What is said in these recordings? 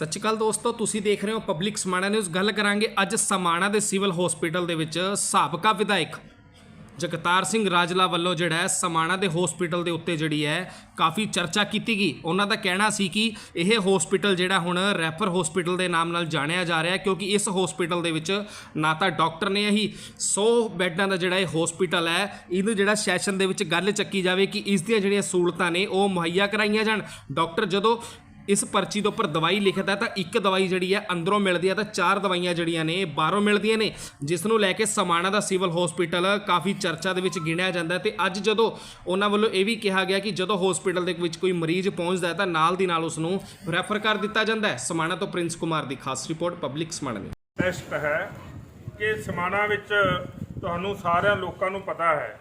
ਸਤਿ ਸ਼੍ਰੀ ਅਕਾਲ ਦੋਸਤੋ, ਤੁਸੀਂ ਦੇਖ ਰਹੇ ਹੋ ਪਬਲਿਕ ਸਮਾਣਾ ਨਿਊਜ਼ ਗੱਲ ਕਰਾਂਗੇ ਅੱਜ ਸਮਾਣਾ ਦੇ ਸਿਵਲ ਹਸਪੀਟਲ ਦੇ ਵਿੱਚ ਸਾਬਕਾ ਵਿਧਾਇਕ ਜਗਤਾਰ ਸਿੰਘ ਰਾਜਲਾ ਵੱਲੋਂ ਜਿਹੜਾ ਸਮਾਣਾ ਦੇ ਹਸਪੀਟਲ ਦੇ ਉੱਤੇ ਜਿਹੜੀ ਹੈ ਕਾਫੀ ਚਰਚਾ ਕੀਤੀ ਗਈ। ਉਹਨਾਂ ਦਾ ਕਹਿਣਾ ਸੀ ਕਿ ਇਹ ਹਸਪੀਟਲ ਜਿਹੜਾ ਹੁਣ ਰੈਫਰ ਹਸਪੀਟਲ ਦੇ ਨਾਮ ਨਾਲ ਜਾਣਿਆ ਜਾ ਰਿਹਾ ਹੈ, ਕਿਉਂਕਿ ਇਸ ਹਸਪੀਟਲ ਦੇ ਵਿੱਚ ਨਾ ਤਾਂ ਡਾਕਟਰ ਨੇ ਇਹੀ 100 ਬੈੱਡਾਂ ਦਾ ਜਿਹੜਾ ਇਹ ਹਸਪੀਟਲ ਹੈ, ਇਹਨੂੰ ਜਿਹੜਾ ਸੈਸ਼ਨ ਦੇ ਵਿੱਚ ਗੱਲ ਚੱਕੀ ਜਾਵੇ ਕਿ ਇਸ ਦੀਆਂ ਜਿਹੜੀਆਂ ਸਹੂਲਤਾਂ ਨੇ ਉਹ ਮੁਹੱਈਆ ਕਰਾਈਆਂ ਜਾਣ। ਡਾਕਟਰ ਜਦੋਂ ਇਸ ਪਰਚੀ ਦੇ ਉੱਪਰ ਦਵਾਈ ਲਿਖਦਾ ਤਾਂ ਇੱਕ ਦਵਾਈ ਜਿਹੜੀ ਹੈ ਅੰਦਰੋਂ ਮਿਲਦੀ ਹੈ ਤਾਂ ਚਾਰ ਦਵਾਈਆਂ ਜਿਹੜੀਆਂ ਨੇ ਬਾਹਰੋਂ ਮਿਲਦੀਆਂ ਨੇ, ਜਿਸ ਨੂੰ ਲੈ ਕੇ ਸਮਾਣਾ ਦਾ ਸਿਵਲ ਹਸਪੀਟਲ ਕਾਫੀ ਚਰਚਾ ਦੇ ਵਿੱਚ ਗਿਣਿਆ ਜਾਂਦਾ ਹੈ ਤੇ ਅੱਜ ਜਦੋਂ ਉਹਨਾਂ ਵੱਲੋਂ ਇਹ ਵੀ ਕਿਹਾ ਗਿਆ ਕਿ ਜਦੋਂ ਹਸਪੀਟਲ ਦੇ ਵਿੱਚ ਕੋਈ ਮਰੀਜ਼ ਪਹੁੰਚਦਾ ਹੈ ਤਾਂ ਨਾਲ ਦੀ ਨਾਲ ਉਸ ਨੂੰ ਰੈਫਰ ਕਰ ਦਿੱਤਾ ਜਾਂਦਾ ਹੈ। ਸਮਾਣਾ ਤੋਂ ਪ੍ਰਿੰਸ ਕੁਮਾਰ ਦੀ ਖਾਸ ਰਿਪੋਰਟ, ਪਬਲਿਕ ਸਮਾਣਾ ਦੀ ਟੈਸਟ ਹੈ ਕਿ ਸਮਾਣਾ ਵਿੱਚ ਤੁਹਾਨੂੰ ਸਾਰਿਆਂ ਲੋਕਾਂ ਨੂੰ ਪਤਾ ਹੈ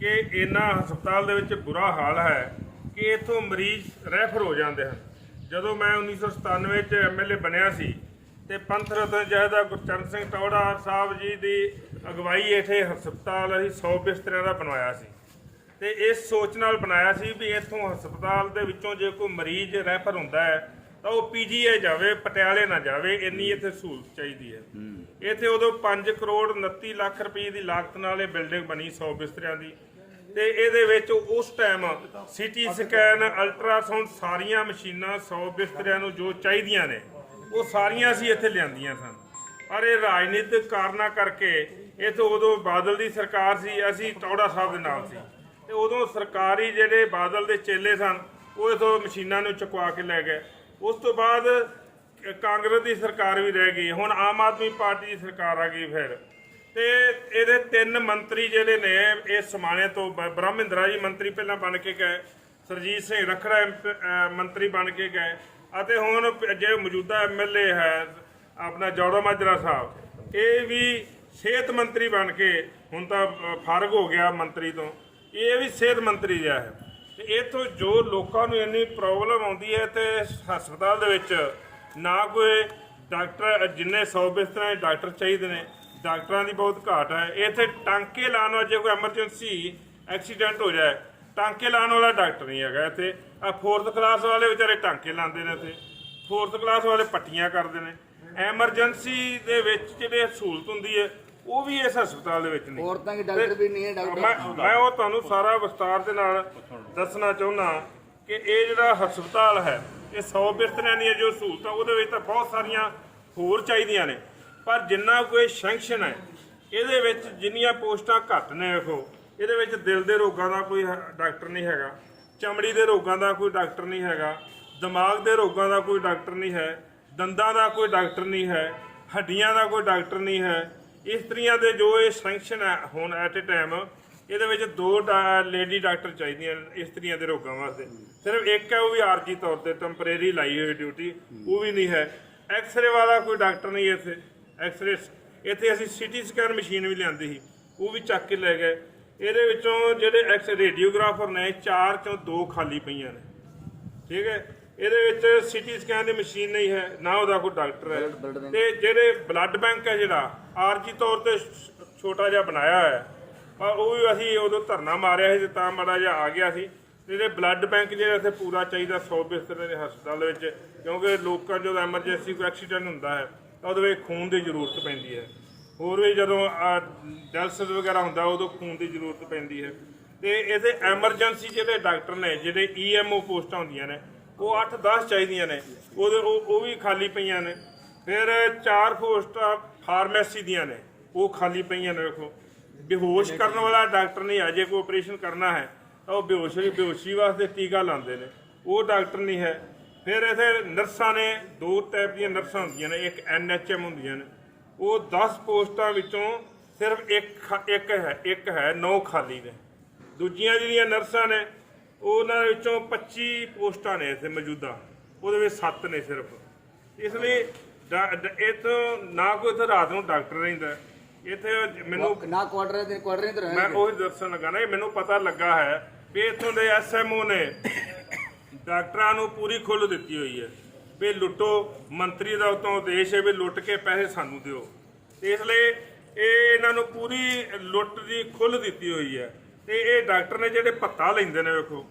ਕਿ ਇਹਨਾਂ ਹਸਪਤਾਲ ਦੇ ਵਿੱਚ ਬੁਰਾ ਹਾਲ ਹੈ ਕਿ ਇਥੋਂ ਮਰੀਜ਼ ਰੈਫਰ ਹੋ ਜਾਂਦੇ ਹਨ। ਜਦੋਂ ਮੈਂ 1997 ਚ ਐਮਐਲਏ ਬਣਿਆ ਸੀ ਤੇ ਪੰਥ ਰਤਨ ਜਹਦਾ ਗੁਰਚਰਨ ਸਿੰਘ ਟੌੜਾ ਸਾਹਿਬ ਜੀ ਦੀ ਅਗਵਾਈ ਇਥੇ ਹਸਪਤਾਲ ਅਸੀਂ 100 ਬਿਸਤਰਿਆਂ ਦਾ ਬਣਵਾਇਆ ਸੀ ਤੇ ਇਸ ਸੋਚ ਨਾਲ ਬਣਾਇਆ ਸੀ ਵੀ ਇੱਥੋਂ ਹਸਪਤਾਲ ਦੇ ਵਿੱਚੋਂ ਜੇ ਕੋਈ ਮਰੀਜ਼ ਰੈਫਰ ਹੁੰਦਾ ਹੈ ਤਾਂ ਉਹ ਪੀਜੀਆਈ ਜਾਵੇ ਪਟਿਆਲੇ ਨਾ ਜਾਵੇ ਇੰਨੀ ਇੱਥੇ ਸਹੂਲਤ ਚਾਹੀਦੀ ਹੈ। ਇੱਥੇ ਉਦੋਂ 5 ਕਰੋੜ 29 ਲੱਖ ਰੁਪਏ ਦੀ ਲਾਗਤ ਨਾਲ ਇਹ ਬਿਲਡਿੰਗ ਬਣੀ 100 ਬਿਸਤਰਿਆਂ ਦੀ। ਤੇ ਇਹਦੇ ਵਿੱਚ ਉਸ ਟਾਈਮ ਸੀਟੀ ਸਕੈਨ ਅਲਟਰਾਸਾਊਂਡ ਸਾਰੀਆਂ ਮਸ਼ੀਨਾਂ 100 ਬਿਸਤਰਿਆਂ ਨੂੰ ਜੋ ਚਾਹੀਦੀਆਂ ਨੇ, ਉਹ ਸਾਰੀਆਂ ਅਸੀਂ ਇੱਥੇ ਲਿਆਂਦੀਆਂ ਸਨ। ਪਰ ਇਹ ਰਾਜਨੀਤਿਕ ਕਾਰਨਾਂ ਕਰਕੇ ਇੱਥੇ ਉਦੋਂ ਬਾਦਲ ਦੀ ਸਰਕਾਰ ਸੀ, ਅਸੀਂ ਟੌੜਾ ਸਾਹਿਬ ਦੇ ਨਾਲ ਸੀ। ਤੇ ਉਦੋਂ ਸਰਕਾਰੀ ਜਿਹੜੇ ਬਾਦਲ ਦੇ ਚੇਲੇ ਸਨ, ਉਹ ਇਥੋਂ ਮਸ਼ੀਨਾਂ ਨੂੰ ਚੁਕਵਾ ਕੇ ਲੈ ਗਏ। ਉਸ ਤੋਂ ਬਾਅਦ ਕਾਂਗਰਸ ਦੀ ਸਰਕਾਰ ਵੀ ਰਹਿ ਗਈ, ਹੁਣ ਆਮ ਆਦਮੀ ਪਾਰਟੀ ਦੀ ਸਰਕਾਰ ਆ ਗਈ ਫਿਰ। ਤੇ ਇਹਦੇ ਤਿੰਨ ਮੰਤਰੀ ਜਿਹੜੇ ਨੇ, ਇਹ ਸਮਾਣੇ ਤੋਂ ਬ- ਬ੍ਰਹਮਿੰਦਰਾ ਜੀ ਮੰਤਰੀ ਪਹਿਲਾਂ ਬਣ ਕੇ ਗਏ, ਸਰਜੀਤ ਸਿੰਘ ਰਖੜਾ ਐਮ- ਮੰਤਰੀ ਬਣ ਕੇ ਗਏ, ਅਤੇ ਹੁਣ ਪ- ਜਿਹੜੇ ਮੌਜੂਦਾ ਐਮਐਲਏ ਹੈ, ਆਪਣਾ ਜੌੜਾ ਮਾਜਰਾ ਸਾਹਿਬ, ਇਹ ਵੀ ਸਿਹਤ ਮੰਤਰੀ ਬਣ ਕੇ ਹੁਣ ਤਾਂ ਫਾਰਗ ਹੋ ਗਿਆ ਮੰਤਰੀ ਤੋਂ। ਇਹ ਵੀ ਸਿਹਤ ਮੰਤਰੀ ਜਿਹਾ ਹੈ। ਤੇ ਇਥੋਂ ਜੋ ਲੋਕਾਂ ਨੂੰ ਇੰਨੀ ਪ੍ਰੋਬਲਮ ਆਉਂਦੀ ਹੈ ਤੇ ਹਸਪਤਾਲ ਦੇ ਵਿੱਚ ਨਾ ਕੋਈ ਡਾਕਟਰ, ਜਿੰਨੇ 100 ਬਿਸਤਰੇ ਡਾਕਟਰ ਚਾਹੀਦੇ ਨੇ ਡਾਕਟਰਾਂ ਦੀ ਬਹੁਤ ਘਾਟ ਹੈ। ਇੱਥੇ ਟਾਂਕੇ ਲਾਉਣ ਵਾਲਾ ਜੇ ਕੋਈ ਐਮਰਜੈਂਸੀ ਐਕਸੀਡੈਂਟ ਹੋ ਜਾਏ ਟਾਂਕੇ ਲਾਉਣ ਵਾਲਾ ਡਾਕਟਰ ਨਹੀਂ ਹੈਗਾ ਇੱਥੇ। ਆ ਫੋਰਥ ਕਲਾਸ ਵਾਲੇ ਵਿਚਾਰੇ ਟਾਂਕੇ ਲਾਉਂਦੇ ਨੇ ਇੱਥੇ। ਫੋਰਥ ਕਲਾਸ ਵਾਲੇ ਪੱਟੀਆਂ ਕਰਦੇ ਨੇ। ਐਮਰਜੈਂਸੀ ਦੇ ਵਿੱਚ ਜਿਹੜੇ ਸਹੂਲਤ ਹੁੰਦੀ ਹੈ ਉਹ ਵੀ ਇਸ ਹਸਪਤਾਲ ਦੇ ਵਿੱਚ ਨਹੀਂ। ਔਰਤਾਂ ਦੇ ਡਾਕਟਰ ਵੀ ਨਹੀਂ ਹੈ ਡਾਕਟਰ ਮੈਂ ਮੈਂ ਉਹ ਤੁਹਾਨੂੰ ਸਾਰਾ ਵਿਸਤਾਰ ਦੇ ਨਾਲ ਦੱਸਣਾ ਚਾਹੁੰਦਾ ਕਿ ਇਹ ਜਿਹੜਾ ਹਸਪਤਾਲ ਹੈ ਇਹ 100 ਬਿਸਤਰਿਆਂ ਦੀਆਂ ਜੋ ਸਹੂਲਤਾਂ ਉਹਦੇ ਵਿੱਚ ਤਾਂ ਬਹੁਤ ਸਾਰੀਆਂ ਹੋਰ ਚਾਹੀਦੀਆਂ ਨੇ। ਪਰ ਜਿੰਨਾ ਕੋਈ ਸੈਂਕਸ਼ਨ ਹੈ, ਇਹਦੇ ਵਿੱਚ ਜਿੰਨੀਆਂ ਪੋਸਟਾਂ ਘੱਟ ਨੇ ਵੇਖੋ ਇਹਦੇ ਵਿੱਚ ਦਿਲ ਦੇ ਰੋਗਾਂ ਦਾ ਕੋਈ ਡਾਕਟਰ ਨਹੀਂ ਹੈਗਾ, ਚਮੜੀ ਦੇ ਰੋਗਾਂ ਦਾ ਕੋਈ ਡਾਕਟਰ ਨਹੀਂ ਹੈਗਾ, ਦਿਮਾਗ ਦੇ ਰੋਗਾਂ ਦਾ ਕੋਈ ਡਾਕਟਰ ਨਹੀਂ ਹੈ, ਦੰਦਾਂ ਦਾ ਕੋਈ ਡਾਕਟਰ ਨਹੀਂ ਹੈ, ਹੱਡੀਆਂ ਦਾ ਕੋਈ ਡਾਕਟਰ ਨਹੀਂ ਹੈ ਇਸਤਰੀਆਂ ਦੇ ਜੋ ਇਹ ਸੈਂਕਸ਼ਨ ਹੈ ਹੁਣ ਐਟ ਅ ਟਾਈਮ ਇਹਦੇ ਵਿੱਚ ਦੋ ਲੇਡੀ ਡਾਕਟਰ ਚਾਹੀਦੀਆਂ ਇਸਤਰੀਆਂ ਦੇ ਰੋਗਾਂ ਵਾਸਤੇ। ਸਿਰਫ ਇੱਕ ਹੈ, ਉਹ ਵੀ ਆਰਜੀ ਤੌਰ ਤੇ ਟੈਂਪਰੇਰੀ ਲਾਈ ਹੋਈ ਡਿਊਟੀ ਉਹ ਵੀ ਨਹੀਂ ਹੈ। ਐਕਸ-ਰੇ ਵਾਲਾ ਕੋਈ ਡਾਕਟਰ ਨਹੀਂ ਇੱਥੇ। ਐਕਸ-ਰੇ ਇੱਥੇ ਅਸੀਂ ਸੀਟੀ ਸਕੈਨ ਮਸ਼ੀਨ ਵੀ ਲਿਆਂਦੀ ਸੀ। ਉਹ ਵੀ ਚੱਕ ਕੇ ਲੈ ਗਏ। ਇਹਦੇ ਵਿੱਚੋਂ ਜਿਹੜੇ ਐਕਸ ਰੇਡੀਓਗ੍ਰਾਫਰ ਨੇ ਚਾਰ ਚੋਂ ਦੋ ਖਾਲੀ ਪਈਆਂ ਨੇ। ਠੀਕ ਹੈ? ਇਹਦੇ ਵਿੱਚ ਸੀਟੀ ਸਕੈਨ ਦੀ ਮਸ਼ੀਨ ਨਹੀਂ ਹੈ ਨਾ ਉਹਦਾ ਕੋਈ ਡਾਕਟਰ ਹੈ। ਤੇ ਜਿਹੜੇ ਬਲੱਡ ਬੈਂਕ ਹੈ ਜਿਹੜਾ ਆਰਜੀ ਤੌਰ ਤੇ ਛੋਟਾ ਜਿਹਾ ਬਣਾਇਆ ਹੈ। ਪਰ ਉਹ ਵੀ ਅਸੀਂ ਉਦੋਂ ਧਰਨਾ ਮਾਰਿਆ ਸੀ ਤੇ ਤਾਂ ਮਾੜਾ ਜਿਹਾ ਆ ਗਿਆ ਸੀ। ਜਿਹੜੇ ਬਲੱਡ ਬੈਂਕ ਜਿਹੜਾ ਇੱਥੇ ਪੂਰਾ ਚਾਹੀਦਾ 100 ਬਿਸਤਰੇ ਦੇ ਹਸਪਤਾਲ ਵਿੱਚ ਕਿਉਂਕਿ ਲੋਕਾਂ ਜਦੋਂ ਐਮਰਜੈਂਸੀ ਕੋਈ ਐਕਸੀਡੈਂਟ ਹੁੰਦਾ ਹੈ ਤਾਂ ਉਹਦੇ ਵਿੱਚ ਖੂਨ ਦੀ ਜ਼ਰੂਰਤ ਪੈਂਦੀ ਹੈ। ਹੋਰ ਵੀ ਜਦੋਂ ਡਾਇਲਸਿਸ ਵਗੈਰਾ ਹੁੰਦਾ, ਉਦੋਂ ਖੂਨ ਦੀ ਜ਼ਰੂਰਤ ਪੈਂਦੀ ਹੈ। ਤੇ ਇਹਦੇ ਐਮਰਜੈਂਸੀ ਜਿਹੜੇ ਡਾਕਟਰ ਨੇ, ਜਿਹੜੇ ਈਐਮਓ ਪੋਸਟਾਂ ਹੁੰਦੀਆਂ ਨੇ, ਉਹ 8-10 ਚਾਹੀਦੀਆਂ ਨੇ। ਉਹਦੇ, ਉਹ ਉਹ ਵੀ ਖਾਲੀ ਪਈਆਂ ਨੇ। ਫਿਰ ਚਾਰ ਪੋਸਟਾਂ ਫਾਰਮੇਸੀ ਦੀਆਂ ਨੇ, ਉਹ ਖਾਲੀ ਪਈਆਂ ਨੇ, ਵੇਖੋ। ਬੇਹੋਸ਼ ਕਰਨ ਵਾਲਾ ਡਾਕਟਰ ਨਹੀਂ ਆ ਜੇ ਕੋਈ ਆਪਰੇਸ਼ਨ ਕਰਨਾ ਹੈ, ਤਾਂ ਉਹ ਬੇਹੋਸ਼, ਬੇਹੋਸ਼ੀ ਵਾਸਤੇ ਟੀਕਾ ਲਾਉਂਦੇ ਨੇ। ਉਹ ਡਾਕਟਰ ਨਹੀਂ ਹੈ। ਫਿਰ ਇਥੇ ਨਰਸਾਂ ਨੇ ਦੋ ਟਾਈਪ ਦੀਆਂ ਨਰਸਾਂ ਹੁੰਦੀਆਂ ਨੇ ਇੱਕ ਐਨਐਚਐਮ ਹੁੰਦੀਆਂ ਨੇ। ਉਹ 10 ਪੋਸਟਾਂ ਵਿੱਚੋਂ ਸਿਰਫ ਇੱਕ ਇੱਕ ਹੈ ਇੱਕ ਹੈ 9 ਖਾਲੀ ਨੇ। ਦੂਜੀਆਂ ਜਿਹੜੀਆਂ ਨਰਸਾਂ ਨੇ ਉਹਨਾਂ ਵਿੱਚੋਂ 25 ਪੋਸਟਾਂ ਨੇ ਇੱਥੇ ਮੌਜੂਦਾ। ਉਹਦੇ ਵਿੱਚ 7 ਨੇ ਸਿਰਫ। ਇਸ ਲਈ ਇਹ ਤੋਂ ਨਾ ਕੋਈ ਇੱਥੇ ਰਾਤ ਨੂੰ ਡਾਕਟਰ ਰਹਿੰਦਾ। ਇੱਥੇ ਮੈਨੂੰ ਨਾ ਕੁਆਟਰ ਦੇ ਕੁਆਟਰ ਨਹੀਂ ਤਾਂ ਮੈਂ ਉਹੀ ਦੱਸਣ ਲੱਗਾ ਨਾ ਇਹ ਮੈਨੂੰ ਪਤਾ ਲੱਗਾ ਹੈ ਵੀ ਇੱਥੋਂ ਦੇ ਐਸਐਮਓ ਨੇ ਡਾਕਟਰਾਂ ਨੂੰ ਪੂਰੀ ਖੁੱਲ੍ਹ ਦਿੱਤੀ ਹੋਈ ਹੈ ਵੀ ਲੁੱਟੋ, ਮੰਤਰੀ ਦਾ ਉਤੋਂ ਉਦੇਸ਼ ਹੈ ਵੀ ਲੁੱਟ ਕੇ ਪੈਸੇ ਸਾਨੂੰ ਦਿਓ। ਇਸ ਲਈ ਇਹ ਇਹਨਾਂ ਨੂੰ ਪੂਰੀ ਲੁੱਟ ਦੀ ਖੁੱਲ੍ਹ ਦਿੱਤੀ ਹੋਈ ਹੈ। ਤੇ ਇਹ ਡਾਕਟਰ ਨੇ ਜਿਹੜੇ ਭੱਤਾ ਲੈਂਦੇ ਨੇ, ਵੇਖੋ,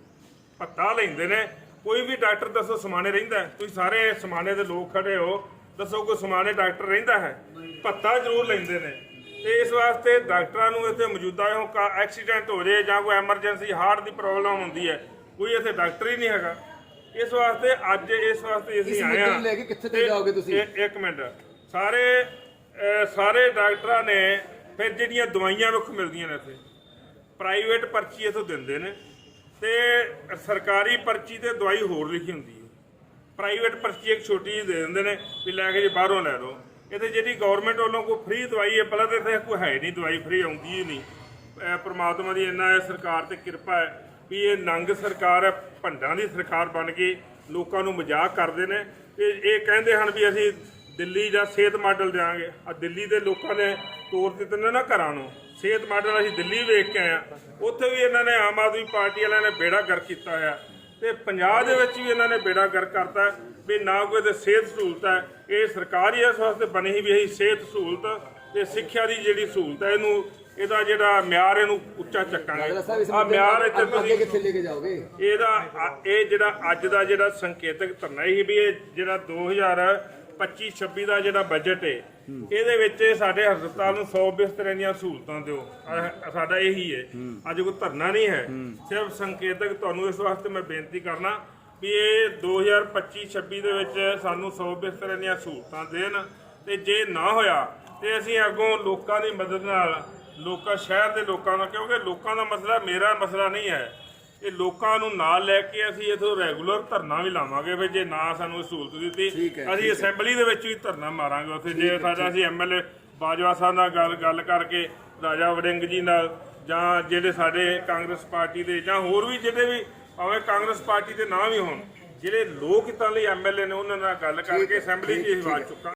ਭੱਤਾ ਲੈਂਦੇ ਨੇ, ਕੋਈ ਵੀ ਡਾਕਟਰ ਦੱਸੋ ਸਮਾਣੇ ਰਹਿੰਦਾ ਤੁਸੀਂ ਸਾਰੇ ਸਮਾਣੇ ਦੇ ਲੋਕ ਖੜੇ ਹੋ, ਦੱਸੋ ਕੋਈ ਸਮਾਣੇ ਡਾਕਟਰ ਰਹਿੰਦਾ ਹੈ? ਭੱਤਾ ਜ਼ਰੂਰ ਲੈਂਦੇ ਨੇ। ਤੇ ਇਸ ਵਾਸਤੇ ਡਾਕਟਰਾਂ ਨੂੰ ਇੱਥੇ ਮੌਜੂਦਾ ਹੋ ਕਾ ਐਕਸੀਡੈਂਟ ਹੋ ਜਾਏ ਜਾਂ ਕੋਈ ਐਮਰਜੈਂਸੀ, ਹਾਰਟ ਦੀ ਪ੍ਰੋਬਲਮ ਹੁੰਦੀ ਹੈ ਕੋਈ ਇੱਥੇ ਡਾਕਟਰ ਹੀ ਨਹੀਂ ਹੈਗਾ। ਇਸ ਵਾਸਤੇ ਅੱਜ ਇਸ ਵਾਸਤੇ ਅਸੀਂ ਆਏ ਨੂੰ ਲੈ ਕੇ ਕਿੱਥੇ ਤੇ ਜਾਓਗੇ ਤੁਸੀਂ? ਇੱਕ ਮਿੰਟ। ਸਾਰੇ ਸਾਰੇ ਡਾਕਟਰਾਂ ਨੇ ਫਿਰ ਜਿਹੜੀਆਂ ਦਵਾਈਆਂ ਮੁੱਖ ਮਿਲਦੀਆਂ ਨੇ ਇੱਥੇ ਪ੍ਰਾਈਵੇਟ ਪਰਚੀ ਇਥੋਂ ਦਿੰਦੇ ਨੇ ਤੇ ਸਰਕਾਰੀ ਪਰਚੀ ਤੇ ਦਵਾਈ ਹੋਰ ਲਿਖੀ ਹੁੰਦੀ ਹੈ। ਪ੍ਰਾਈਵੇਟ ਪਰਚੀ ਇੱਕ ਛੋਟੀ ਜਿਹੀ ਦੇ ਦਿੰਦੇ ਨੇ ਵੀ ਲੈ ਕੇ ਜੇ ਬਾਹਰੋਂ ਲੈ ਲਓ। ਇੱਥੇ ਜਿਹੜੀ ਗਵਰਨਮੈਂਟ ਵੱਲੋਂ ਕੋਈ ਫ੍ਰੀ ਦਵਾਈ ਹੈ ਪਹਿਲਾਂ ਤਾਂ ਇੱਥੇ ਕੋਈ ਹੈ ਨਹੀਂ ਦਵਾਈ ਫ੍ਰੀ ਆਉਂਦੀ ਹੀ ਨਹੀਂ। ਪ੍ਰਮਾਤਮਾ ਦੀ ਇੰਨਾ ਹੈ ਸਰਕਾਰ ਤੇ ਕਿਰਪਾ ਹੈ। ਵੀ ਇਹ ਨੰਗ ਸਰਕਾਰ ਹੈ, ਭੰਡਾਂ ਦੀ ਸਰਕਾਰ ਬਣ ਕੇ ਲੋਕਾਂ ਨੂੰ ਮਜ਼ਾਕ ਕਰਦੇ ਨੇ ਤੇ ਇਹ ਕਹਿੰਦੇ ਹਨ ਵੀ ਅਸੀਂ ਦਿੱਲੀ ਜਾਂ ਸਿਹਤ ਮਾਡਲ ਦਿਆਂਗੇ। ਆ ਦਿੱਲੀ ਦੇ ਲੋਕਾਂ ਨੇ ਤੋਰ ਦਿੱਤੇ ਨੇ ਨਾ ਘਰਾਂ ਨੂੰ, ਸਿਹਤ ਮਾਡਲ ਅਸੀਂ ਦਿੱਲੀ ਵੇਖ ਕੇ ਆਏ ਆ ਉੱਥੇ ਵੀ ਇਹਨਾਂ ਨੇ ਆਮ ਆਦਮੀ ਪਾਰਟੀ ਵਾਲਿਆਂ ਨੇ ਬੇੜਾ ਗਰ ਕੀਤਾ ਹੋਇਆ। ਤੇ ਪੰਜਾਬ ਦੇ ਵਿੱਚ ਵੀ ਇਹਨਾਂ ਨੇ ਬੇੜਾ ਗਰ ਕਰਤਾ ਵੀ ਨਾ ਕੋਈ ਤੇ ਸਿਹਤ ਸਹੂਲਤ ਹੈ। ਇਹ ਸਰਕਾਰੀ ਇਸ ਵਾਸਤੇ ਬਣੀ ਸੀ ਵੀ ਇਹ ਸਿਹਤ ਸਹੂਲਤ ਤੇ ਸਿੱਖਿਆ ਦੀ ਜਿਹੜੀ ਸਹੂਲਤ ਹੈ, ਇਹਨੂੰ ਇਹਦਾ ਜਿਹੜਾ ਮਿਆਰ ਇਹਨੂੰ ਉੱਚਾ ਚੱਕਾਂਗੇ। ਆ ਮਿਆਰ ਇੱਥੇ ਤੁਸੀਂ ਕਿੱਥੇ ਲੈ ਕੇ ਜਾਓਗੇ? ਇਹਦਾ ਇਹ ਜਿਹੜਾ ਅੱਜ ਦਾ ਜਿਹੜਾ ਸੰਕੇਤਕ ਧਰਨਾ ਹੀ ਵੀ ਇਹ ਜਿਹੜਾ 2025 26 ਦਾ ਜਿਹੜਾ ਬਜਟ ਹੈ ਇਹਦੇ ਵਿੱਚ ਸਾਡੇ ਹਸਪਤਾਲ ਨੂੰ 100 ਬਿਸਤਰਿਆਂ ਦੀਆਂ ਸਹੂਲਤਾਂ ਦਿਓ। ਸਾਡਾ ਇਹੀ ਹੈ ਅੱਜ ਕੋਈ ਧਰਨਾ ਨਹੀਂ ਹੈ। ਸਿਰਫ ਸੰਕੇਤਕ ਤੁਹਾਨੂੰ ਇਸ ਵਾਸਤੇ ਮੈਂ ਬੇਨਤੀ ਕਰਨਾ ਵੀ ਇਹ 2025 26 ਦੇ ਵਿੱਚ ਸਾਨੂੰ 100 ਬਿਸਤਰਿਆਂ ਦੀਆਂ ਸਹੂਲਤਾਂ ਦੇਣ ਤੇ ਜੇ ਨਾ ਹੋਇਆ ਤੇ ਅਸੀਂ ਅੱਗੋਂ ਲੋਕਾਂ ਦੀ ਮਦਦ ਨਾਲ ਲੋਕਾਂ ਸ਼ਹਿਰ ਦੇ ਲੋਕਾਂ ਦਾ ਕਿਉਂਕਿ ਲੋਕਾਂ ਦਾ ਮਸਲਾ ਮੇਰਾ ਮਸਲਾ ਨਹੀਂ ਹੈ। ਇਹ ਲੋਕਾਂ ਨੂੰ ਨਾਲ ਲੈ ਕੇ ਅਸੀਂ ਇਥੋਂ ਰੈਗੂਲਰ ਧਰਨਾ ਵੀ ਲਾਵਾਂਗੇ ਵੀ ਜੇ ਨਾ ਸਾਨੂੰ ਇਹ ਸਹੂਲਤ ਦਿੱਤੀ ਅਸੀਂ ਅਸੈਂਬਲੀ ਦੇ ਵਿੱਚ ਵੀ ਧਰਨਾ ਮਾਰਾਂਗੇ ਉੱਥੇ। ਜੇ ਸਾਡਾ ਅਸੀਂ ਐਮਐਲਏ ਬਾਜਵਾ ਸਾਹਿਬ ਨਾਲ ਗੱਲ ਗੱਲ ਕਰਕੇ ਰਾਜਾ ਵੜਿੰਗ ਜੀ ਨਾਲ ਜਾਂ ਜਿਹੜੇ ਸਾਡੇ ਕਾਂਗਰਸ ਪਾਰਟੀ ਦੇ ਜਾਂ ਹੋਰ ਵੀ ਜਿਹੜੇ ਵੀ ਭਾਵੇਂ ਕਾਂਗਰਸ ਪਾਰਟੀ ਦੇ ਨਾਂ ਵੀ ਹੋਣ ਜਿਹੜੇ ਲੋਕ ਹਿੱਤਾਂ ਲਈ ਐਮਐਲਏ ਨੇ ਉਹਨਾਂ ਨਾਲ ਗੱਲ ਕਰਕੇ ਅਸੈਂਬਲੀ 'ਚ ਇਹ ਆਵਾਜ਼ ਚੁੱਕਾਂ